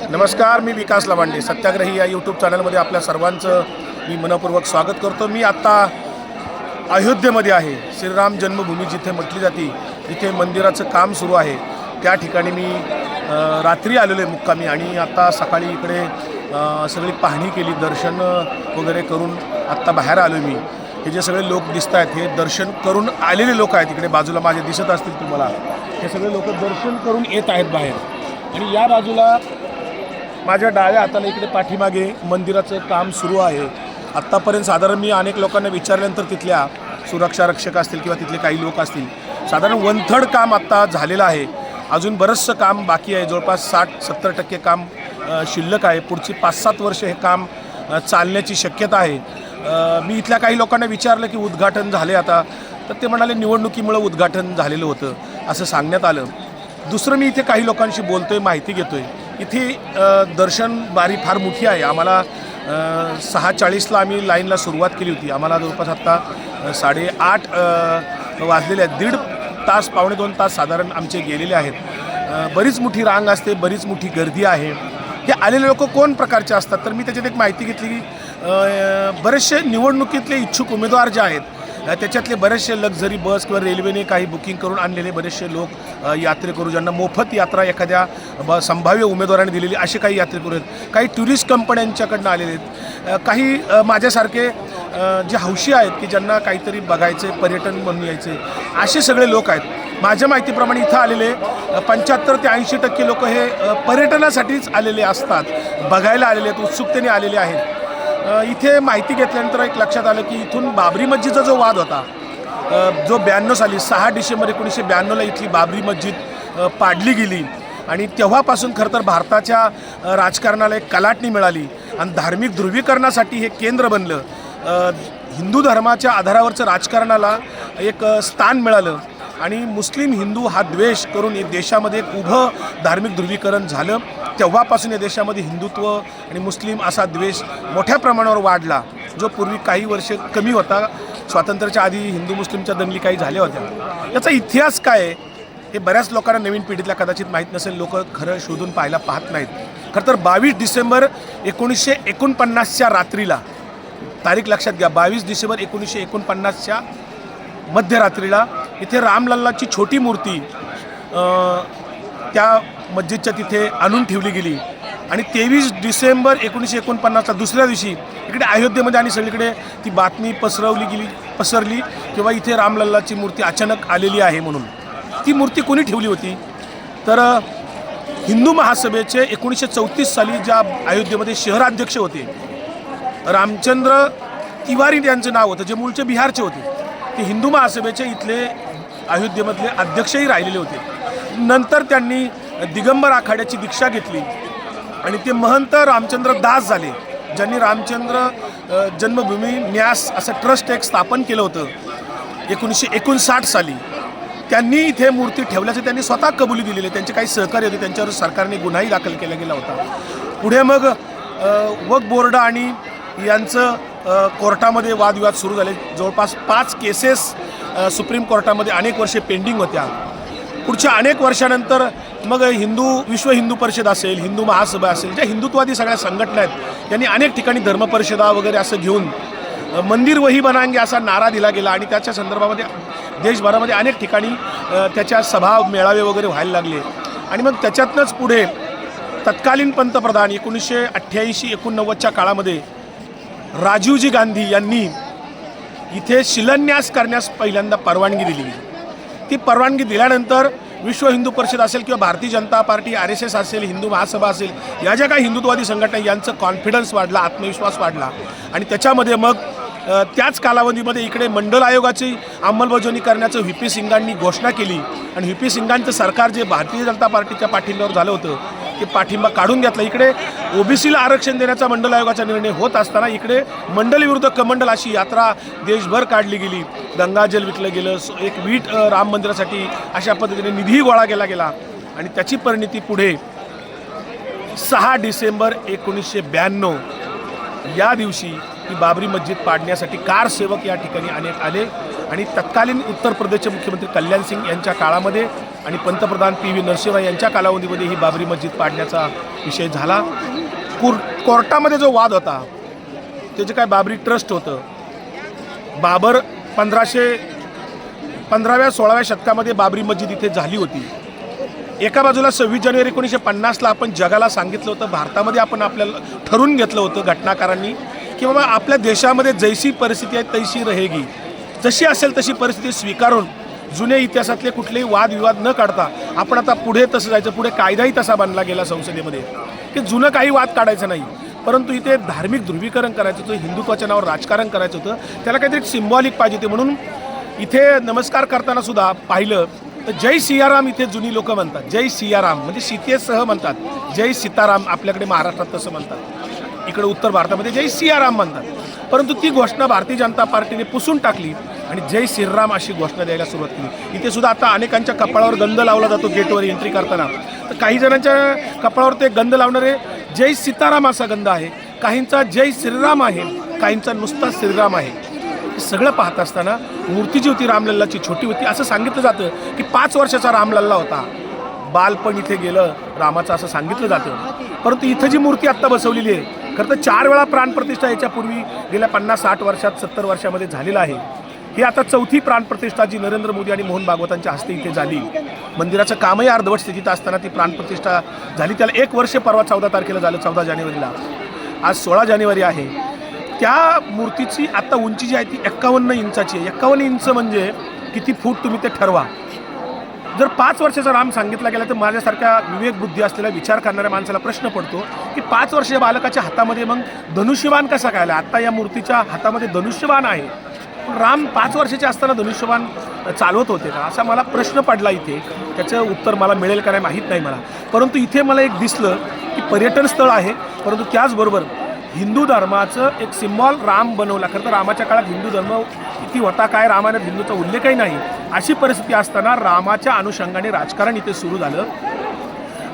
नमस्कार मी विकास लवांडे सत्याग्रही या यूट्यूब चॅनलमध्ये आपल्या सर्वांचं मी मनपूर्वक स्वागत करतो. मी आत्ता अयोध्येमध्ये आहे. श्रीराम जन्मभूमी जिथे म्हटली जाते जिथे मंदिराचं काम सुरू आहे. त्या ठिकाणी मी रात्री आलेलो आहे मुक्कामी आणि आता सकाळी इकडे सगळी पाहणी केली दर्शन वगैरे करून आत्ता बाहेर आलो मी. हे जे सगळे लोक दिसत आहेत हे दर्शन करून आलेले लोक आहेत इकडे. बाजूला माझे दिसत असतील तुम्हाला. हे सगळे लोक दर्शन करून येत आहेत बाहेर. आणि या बाजूला माझ्या डाव्या हाताला इकडे पाठीमागे मंदिराचं काम सुरू आहे. आत्तापर्यंत साधारण मी अनेक लोकांना विचारल्यानंतर तिथल्या सुरक्षा रक्षक असतील किंवा तिथले काही लोक असतील साधारण वन थर्ड काम आत्ता झालेलं आहे. अजून बरंचसं काम बाकी आहे. जवळपास साठ सत्तर टक्के काम शिल्लक आहे. पुढची पाच सात वर्ष हे काम चालण्याची शक्यता आहे. मी इथल्या काही लोकांना विचारलं की उद्घाटन झाले आता. तर ते म्हणाले निवडणुकीमुळं उद्घाटन झालेलं होतं असं सांगण्यात आलं. दुसरं मी इथे काही लोकांशी बोलतो आहे माहिती घेतो आहे इथे दर्शन बारी फार मोठी आहे. आम्हाला सहा चाळीसला आम्ही लाईनला सुरुवात केली होती. आम्हाला जवळपास आत्ता साडेआठ वाजलेले आहेत. दीड तास पावणे दोन तास साधारण आमचे गेलेले आहेत. बरीच मोठी रांग असते बरीच मोठी गर्दी आहे. हे आलेले लोक कोण प्रकारचे असतात? तर मी त्याच्यात एक माहिती घेतली की बरेचसे निवडणुकीतले इच्छुक उमेदवार जे आहेत त्याच्यातले बरेचसे लक्झरी बस किंवा रेल्वेने काही बुकिंग करून आणलेले बरेचसे लोक यात्रेकरू ज्यांना मोफत यात्रा एखाद्या ब संभाव्य उमेदवाराने दिलेली असे काही यात्रेकरू आहेत काही टुरिस्ट कंपन्यांच्याकडनं आलेले आहेत. काही माझ्यासारखे जे हौशी आहेत की ज्यांना काहीतरी बघायचे पर्यटन म्हणून यायचे असे सगळे लोक आहेत. माझ्या माहितीप्रमाणे इथं आलेले पंच्याहत्तर ते ऐंशी टक्के लोक हे पर्यटनासाठीच आलेले असतात. बघायला आलेले आहेत उत्सुकतेने आलेले आहेत. इथे माहिती घेतल्यानंतर एक लक्षात आलं की इथून बाबरी मस्जिदचा जो वाद होता जो ब्याण्णव साली सहा डिसेंबर एकोणीसशे ब्याण्णवला इथली बाबरी मस्जिद पाडली गेली. आणि तेव्हापासून खरं तर भारताच्या राजकारणाला एक कलाटणी मिळाली आणि धार्मिक ध्रुवीकरणासाठी हे केंद्र बनलं. हिंदू धर्माच्या आधारावरचं राजकारणाला एक स्थान मिळालं. आणि मुस्लिम हिंदू हा द्वेष करून देशामध्ये एक उभं धार्मिक ध्रुवीकरण झालं. तेव्हापासून या देशामध्ये हिंदुत्व आणि मुस्लिम असा द्वेष मोठ्या प्रमाणावर वाढला जो पूर्वी काही वर्ष कमी होता. स्वातंत्र्याच्या आधी हिंदू मुस्लिमच्या दंगली काही झाल्या होत्या. याचा इतिहास काय आहे हे बऱ्याच लोकांना नवीन पिढीतल्या कदाचित माहीत नसेल. लोक खरं शोधून पाहायला पाहत नाहीत. खरं तर बावीस डिसेंबर एकोणीसशे एकोणपन्नासच्या रात्रीला तारीख लक्षात घ्या बावीस डिसेंबर एकोणीसशे एकोणपन्नासच्या मध्यरात्रीला इथे रामलल्लाची छोटी मूर्ती त्या मस्जिदच्या तिथे आणून ठेवली गेली. आणि तेवीस डिसेंबर एकोणीसशे एकोणपन्नासच्या दुसऱ्या दिवशी इकडे अयोध्येमध्ये आणि सगळीकडे ती बातमी पसरवली गेली पसरली किंवा इथे रामलल्लाची मूर्ती अचानक आलेली आहे म्हणून. ती मूर्ती कोणी ठेवली होती? तर हिंदू महासभेचे एकोणीसशे चौतीस साली ज्या अयोध्येमध्ये शहराध्यक्ष होते रामचंद्र तिवारी यांचं नाव होतं जे मूळचे बिहारचे होते ते हिंदू महासभेचे इथले अयोध्येमधले अध्यक्षही राहिलेले होते. नंतर त्यांनी दिगंबर आखाड्याची दीक्षा घेतली आणि ते महंत रामचंद्र दास झाले ज्यांनी रामचंद्र जन्मभूमी न्यास असं ट्रस्ट एक स्थापन केलं होतं एकोणीसशे एकोणसाठ साली. त्यांनी इथे मूर्ती ठेवल्याचं त्यांनी स्वतः कबुली दिलेली आहे त्यांचे काही सहकार्य होते त्यांच्यावर सरकारने गुन्हाही दाखल केला गेला होता. पुढे मग वक बोर्ड आणि यांचं कोर्टामध्ये वादविवाद सुरू झाले. जवळपास पाच केसेस सुप्रीम कोर्टामध्ये अनेक वर्षे पेंडिंग होत्या. पुढच्या अनेक वर्षानंतर मग हिंदू विश्व हिंदू परिषद असेल हिंदू महासभा असेल ज्या हिंदुत्वादी सगळ्या संघटना आहेत त्यांनी अनेक ठिकाणी धर्मपरिषदा वगैरे असं घेऊन मंदिर वही बनांगे असा नारा दिला गेला आणि त्याच्या संदर्भामध्ये देशभरामध्ये अनेक ठिकाणी त्याच्या सभा मेळावे वगैरे व्हायला लागले. आणि मग त्याच्यातनंच पुढे तत्कालीन पंतप्रधान एकोणीसशे अठ्ठ्याऐंशी एकोणनव्वदच्या काळामध्ये राजीवजी गांधी यांनी इथे शिलान्यास करण्यास पहिल्यांदा परवानगी दिली ती परवानगी दिल्यानंतर विश्व हिंदू परिषद असेल किंवा Bharatiya Janata party R S S असेल हिंदू महासभा असेल या ज्या काही हिंदुत्ववादी संघटना यांचं कॉन्फिडन्स वाढला आत्मविश्वास वाढला. आणि त्याच्यामध्ये मग त्याच कालावधीमध्ये इकडे मंडल आयोगाची अंमलबजावणी करण्याचं व्ही पी सिंगांनी घोषणा केली. आणि व्ही पी सिंगांचं सरकार जे भारतीय जनता पार्टीच्या पाठिंब्यावर झालं होतं ते पाठिंबा काढून घेतला. इकडे ओबीसीला आरक्षण देण्याचा मंडल आयोगाचा निर्णय होत असताना इकडे मंडल विरुद्ध कमंडल अशी यात्रा देशभर काढली गेली. गंगाजल विकलं गेलं एक वीट राम मंदिरासाठी अशा पद्धतीने निधी गोळा केला गेला. आणि त्याची परिणिती पुढे सहा डिसेंबर एकोणीसशे ब्याण्णव. या दिवशी ही बाबरी मस्जिद पाडण्यासाठी कार सेवक या ठिकाणी अनेक आले आणि तत्कालीन उत्तर प्रदेशचे मुख्यमंत्री कल्याण सिंग यांच्या काळामध्ये आणि पंतप्रधान पी व्ही नरसिंह यांच्या कालावधीमध्ये ही बाबरी मस्जिद पाडण्याचा विषय झाला. कोर कोर्टामध्ये जो वाद होता त्याचे काय बाबरी ट्रस्ट होतं. बाबर पंधराशे पंधराव्या सोळाव्या शतकामध्ये बाबरी मस्जिद इथे झाली होती. एका बाजूला सव्वीस जानेवारी एकोणीसशे पन्नासला आपण जगाला सांगितलं होतं भारतामध्ये आपण आपल्याला ठरवून घेतलं होतं घटनाकारांनी की बाबा आपल्या देशामध्ये जैसी परिस्थिती आहे तैशी रहेगी. जशी असेल तशी परिस्थिती स्वीकारून जुन्या इतिहासातले कुठलेही वादविवाद न काढता आपण आता पुढे तसं जायचं पुढे कायदाही तसा बांधला गेला संसदेमध्ये की जुनं काही वाद काढायचं नाही. परंतु इथे धार्मिक ध्रुवीकरण करायचं होतं हिंदुत्वाच्या नावावर राजकारण करायचं होतं त्याला काहीतरी सिम्बॉलिक पाहिजे होते. म्हणून इथे नमस्कार करताना सुद्धा पाहिलं तर जय सियाराम इथे जुनी लोक म्हणतात. जय सियाराम म्हणजे सीतेसह म्हणतात. जय सीताराम आपल्याकडे महाराष्ट्रात तसं म्हणतात. इकडे उत्तर भारतामध्ये जय सियाराम म्हणतात. परंतु ती घोषणा भारतीय जनता पार्टीने पुसून टाकली. आणि जय श्रीराम अशी घोषणा द्यायला सुरुवात केली. इथे सुद्धा आता अनेकांच्या कपाळावर गंध लावला जातो गेटवर एंट्री करताना. तर काही जणांच्या कपाळावर ते गंध लावणारे जय सीताराम असा गंध आहे. काहींचा जय श्रीराम आहे काहींचा नुसता श्रीराम आहे. सगळं पाहत असताना मूर्ती जी होती रामलल्लाची छोटी होती असं सांगितलं जातं की पाच वर्षाचा रामलल्ला होता. बालपण इथे गेलं रामाचं असं सांगितलं जातं. परंतु इथं जी मूर्ती आत्ता बसवलेली आहे खरं तर चार वेळा प्राणप्रतिष्ठा याच्यापूर्वी गेल्या पन्नास साठ वर्षात सत्तर वर्षामध्ये झालेलं आहे. ही आता चौथी प्राणप्रतिष्ठा जी नरेंद्र मोदी आणि मोहन भागवतांच्या हस्ते इथे झाली. मंदिराचं कामही अर्धवट स्थितीत असताना ती प्राणप्रतिष्ठा झाली. त्याला एक वर्ष परवा चौदा तारखेला झालं चौदा जानेवारीला. आज सोळा जानेवारी आहे. त्या मूर्तीची आत्ता उंची जी आहे ती एक्कावन्न इंचाची आहे. एक्कावन्न इंच म्हणजे किती फूट तुम्ही ते ठरवा. जर पाच वर्षाचा राम सांगितला गेला तर माझ्यासारख्या विवेक बुद्धी असलेला विचार करणाऱ्या माणसाला प्रश्न पडतो की पाच वर्षीय बालकाच्या हातामध्ये मग धनुष्यबाण कसा काय आला? या मूर्तीच्या हातामध्ये धनुष्यबाण आहे. राम पाच वर्षाचे असताना धनुष्यबाण चालवत होते का असा मला प्रश्न पडला इथे. त्याचं उत्तर मला मिळेल का नाही माहीत नाही मला. परंतु इथे मला एक दिसलं की पर्यटन स्थळ आहे. परंतु त्याचबरोबर हिंदू धर्माचं एक सिम्बॉल राम बनवला. खरं तर रामाच्या काळात हिंदू धर्म किती होता काय रामाने हिंदूचा उल्लेखही नाही. अशी परिस्थिती असताना रामाच्या अनुषंगाने राजकारण इथे सुरू झालं.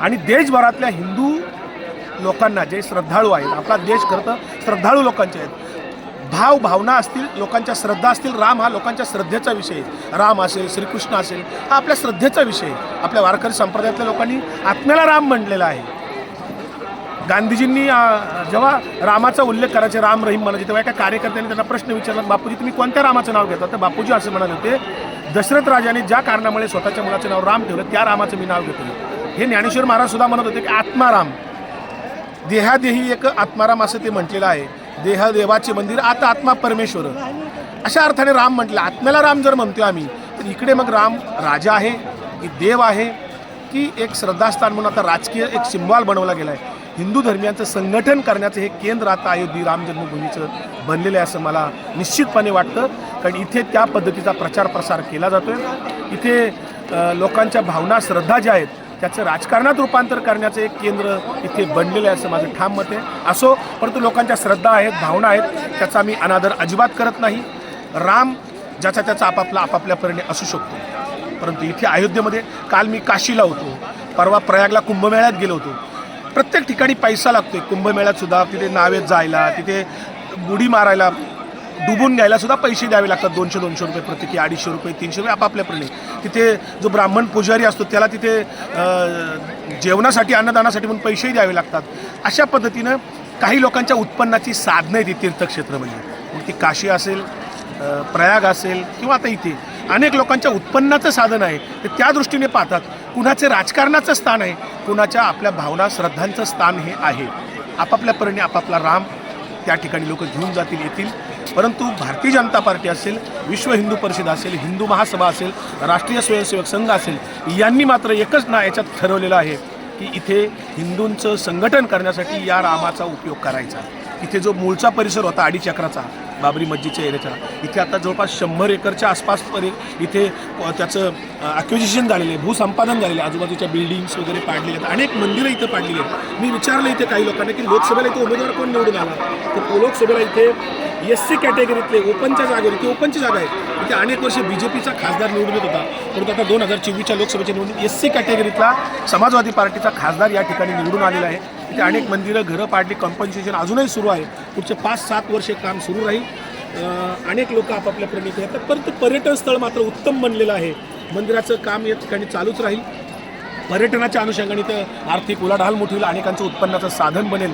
आणि देशभरातल्या हिंदू लोकांना जे श्रद्धाळू आहेत आपला देश खरं तर श्रद्धाळू लोकांचे आहेत भाव भावना असतील लोकांच्या श्रद्धा असतील राम हा लोकांच्या श्रद्धेचा विषय. राम असेल श्रीकृष्ण असेल हा आपल्या श्रद्धेचा विषय. आपल्या वारकरी संप्रदायातल्या लोकांनी आत्म्याला राम म्हणलेला आहे. गांधीजींनी जेव्हा रामाचा उल्लेख करायचे राम रहीम म्हणायचे तेव्हा एका कार्यकर्त्यांनी त्यांना प्रश्न विचारला बापूजी तुम्ही कोणत्या रामाचं नाव घेता? तर बापूजी असं म्हणाले होते दशरथ राजाने ज्या कारणामुळे स्वतःच्या मुलाचं नाव राम ठेवलं त्या रामाचं मी नाव घेतलं. हे ज्ञानेश्वर महाराज सुद्धा म्हणत होते की आत्माराम देहादेही एक आत्माराम असं ते म्हटलेलं आहे. देह देवाचे मंदिर आता आत्मा परमेश्वर. अशा अर्थाने राम म्हटलं आत्म्याला राम जर म्हणतोय आम्ही तर इकडे मग राम राजा आहे की देव आहे की एक श्रद्धास्थान म्हणून आता राजकीय एक सिम्बॉल बनवला गेला आहे हिंदू धर्मियांचं संघटन करण्याचं हे केंद्र आता अयोध्या राम जन्मभूमीचं बनलेलं आहे असं मला निश्चितपणे वाटतं. कारण इथे त्या पद्धतीचा प्रचार प्रसार केला जातोय. इथे लोकांच्या भावना श्रद्धा ज्या आहेत त्याचं राजकारणात रूपांतर करण्याचं एक केंद्र इथे बनलेलं आहे असं माझं ठाम मत आहे. असो परंतु लोकांच्या श्रद्धा आहेत भावना आहेत त्याचा मी अनादर अजिबात करत नाही. राम ज्याचा त्याचा आपापला आपापल्या परीने असू शकतो. परंतु इथे अयोध्येमध्ये काल मी काशीला होतो. परवा प्रयागला कुंभमेळ्यात गेलो होतो. प्रत्येक ठिकाणी पैसा लागतोय. कुंभमेळ्यात सुद्धा तिथे नावेत जायला तिथे बुडी मारायला डुबून घ्यायला सुद्धा पैसे द्यावे लागतात. दोनशे दोनशे रुपये प्रत्येकी अडीचशे रुपये तीनशे रुपये आपापल्याप्रणे तिथे जो ब्राह्मण पुजारी असतो त्याला तिथे जेवणासाठी अन्नदानासाठी म्हणून पैसेही द्यावे लागतात. अशा पद्धतीनं काही लोकांच्या उत्पन्नाची साधनं आहे ती तीर्थक्षेत्र म्हणजे. मग ती काशी असेल प्रयाग असेल किंवा आता इथे अनेक लोकांच्या उत्पन्नाचं साधन आहे. ते त्या दृष्टीने पाहतात. कुणाचे राजकारणाचं स्थान आहे कुणाच्या आपल्या भावना श्रद्धांचं स्थान हे आहे. आपापल्या परीने आपापला राम त्या ठिकाणी लोक घेऊन जातील येतील. परंतु भारतीय जनता पार्टी असेल विश्व हिंदू परिषद असेल हिंदू महासभा असेल राष्ट्रीय स्वयंसेवक संघ असेल यांनी मात्र एकच ना याच्यात ठरवलेलं आहे की इथे हिंदूंचं संघटन करण्यासाठी या रामाचा उपयोग करायचा. इथे जो मूळचा परिसर होता अडीचक्राचा बाबरी मस्जिदच्या एरियाचा इथे आता जवळपास शंभर एकरच्या आसपास परि इथे त्याचं अक्विजिशन झालेलं आहे भूसंपादन झालेलं आहे. आजूबाजूच्या बिल्डिंग्स वगैरे पाडलेले आहेत. अनेक मंदिरं इथं पाडलेली आहेत. मी विचारलं इथे काही लोकांना की लोकसभेला इथे उमेदवार कोण निवडून आला? तर लोकसभेला इथे एस सी कॅटेगरीतले ओपनच्या जागेवर ती ओपनची जागा आहे इथे अनेक वर्ष बी जे पीचा खासदार निवडून येत होता. परंतु आता दोन हजार चोवीसच्या लोकसभेच्या निवडणूक एस सी कॅटेगरीतला समाजवादी पार्टीचा खासदार या ठिकाणी निवडून आलेला आहे. इथे अनेक मंदिरं घरं पाडली कॉम्पन्सेशन अजूनही सुरू आहे. पुढचे पाच सात वर्षे काम सुरू राहील. अनेक लोक आपापल्या प्रणित येतात परंतु पर्यटन स्थळ मात्र उत्तम बनलेलं आहे. मंदिराचं काम या ठिकाणी चालूच राहील. पर्यटनाच्या अनुषंगाने तर आर्थिक उलाढाल मोठी होईल. अनेकांचं उत्पन्नाचं साधन बनेल.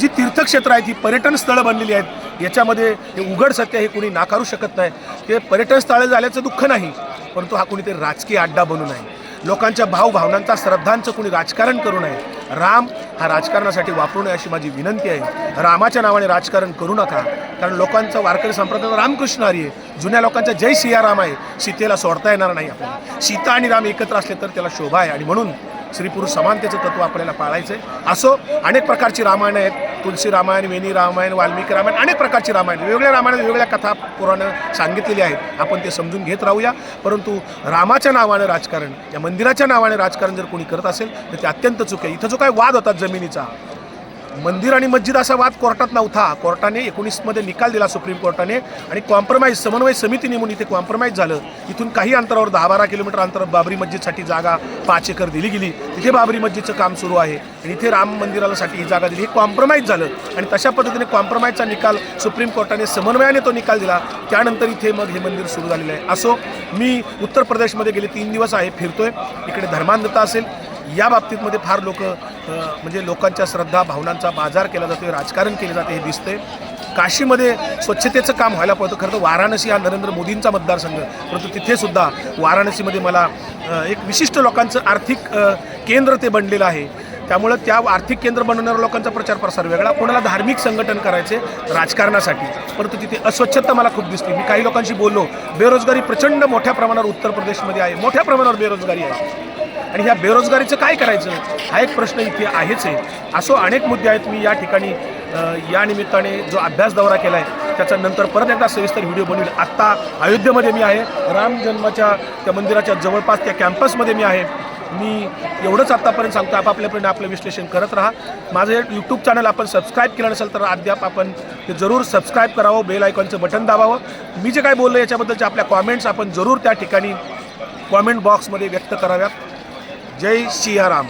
जी तीर्थक्षेत्र आहेत ही पर्यटन स्थळं बनलेली आहेत याच्यामध्ये हे उघड सत्य हे कुणी नाकारू शकत नाही. ते पर्यटन स्थळं झाल्याचं दुःख नाही परंतु हा कुणीतरी राजकीय अड्डा बनू नये. लोकांच्या भावभावनांचा श्रद्धांचं कुणी राजकारण करू नये. राम हा राजकारणासाठी वापरू नये अशी माझी विनंती आहे. रामाच्या नावाने राजकारण करू नका कारण लोकांचा वारकरी संप्रदाय रामकृष्ण हरी आहे. जुन्या लोकांचा जय सियाराम आहे. सीतेला सोडता येणार नाही आपण. सीता आणि राम एकत्र असले तर त्याला शोभा आहे. आणि म्हणून स्त्री पुरुष समानतेचं तत्व आपल्याला पाळायचं आहे असो अनेक प्रकारची रामायणं आहेत. तुलसी रामायण वेणी रामायण वाल्मिकी रामायण अनेक प्रकारची रामायण वेगवेगळ्या रामायणात वेगवेगळ्या कथा पुराणं सांगितलेली आहेत. आपण ते समजून घेत राहूया. परंतु रामाच्या नावानं राजकारण या मंदिराच्या नावाने राजकारण जर कोणी करत असेल तर ते अत्यंत चूक आहे. इथं जो काय वाद होता जमिनीचा मंदिर आणि मस्जिद असा वाद कोर्टात नव्हता. कोर्टाने एकोणीसमध्ये निकाल दिला सुप्रीम कोर्टाने आणि कॉम्प्रोमाइज समन्वय समिती नेमून इथे कॉम्प्रोमाइज झालं. इथून काही अंतरावर दहा बारा किलोमीटर अंतर बाबरी मस्जिदसाठी जागा पाच एकर दिली गेली. तिथे बाबरी मस्जिदचं काम सुरू आहे आणि इथे राम मंदिरासाठी ही जागा दिली. हे कॉम्प्रोमाइज झालं आणि तशा पद्धतीने कॉम्प्रोमाइजचा निकाल सुप्रीम कोर्टाने समन्वयाने तो निकाल दिला. त्यानंतर इथे मग हे मंदिर सुरू झालेलं आहे. असो मी उत्तर प्रदेशमध्ये गेले तीन दिवस आहे फिरतोय. इकडे धर्मांधता असेल या बाबतीतमध्ये फार लोक म्हणजे लोकांच्या श्रद्धा भावनांचा बाजार केला जातो राजकारण केले जाते हे दिसते काशीमध्ये स्वच्छतेचं काम व्हायला पाहतं खरं तर वाराणसी हा नरेंद्र मोदींचा मतदारसंघ. परंतु तिथेसुद्धा वाराणसीमध्ये मला एक विशिष्ट लोकांचं आर्थिक केंद्र ते बनलेलं आहे. त्यामुळं त्या आर्थिक केंद्र बनवणाऱ्या लोकांचा प्रचार प्रसार वेगळा. कोणाला धार्मिक संघटन करायचे? राजकारणासाठी. परंतु तिथे अस्वच्छता मला खूप दिसली. मी काही लोकांशी बोललो. बेरोजगारी प्रचंड मोठ्या प्रमाणावर उत्तर प्रदेशमध्ये आहे. मोठ्या प्रमाणावर बेरोजगारी आहे. आणि ह्या बेरोजगारीचं काय करायचं? हा एक प्रश्न इथे आहेच आहे. असो अनेक मुद्दे आहेत. मी या ठिकाणी या निमित्ताने जो अभ्यास दौरा केला आहे त्याचा नंतर परत एकदा सविस्तर व्हिडिओ बनवेल आत्ता अयोध्येमध्ये मी आहे. राम जन्माच्या त्या मंदिराच्या जवळपास त्या कॅम्पसमध्ये मी आहे. मी एवढंच आत्तापर्यंत सांगतो आपापल्यापर्यंत आपलं विश्लेषण करत राहा. माझं हे यूट्यूब चॅनल आपण सबस्क्राईब केलं नसेल तर अद्याप आपण ते जरूर सबस्क्राईब करावं. Bell आयकॉनचं button दाबावं. मी जे काय बोललो याच्याबद्दलचे आपल्या कॉमेंट्स आपण जरूर त्या ठिकाणी कॉमेंट बॉक्समध्ये व्यक्त कराव्यात. जय सियाराम।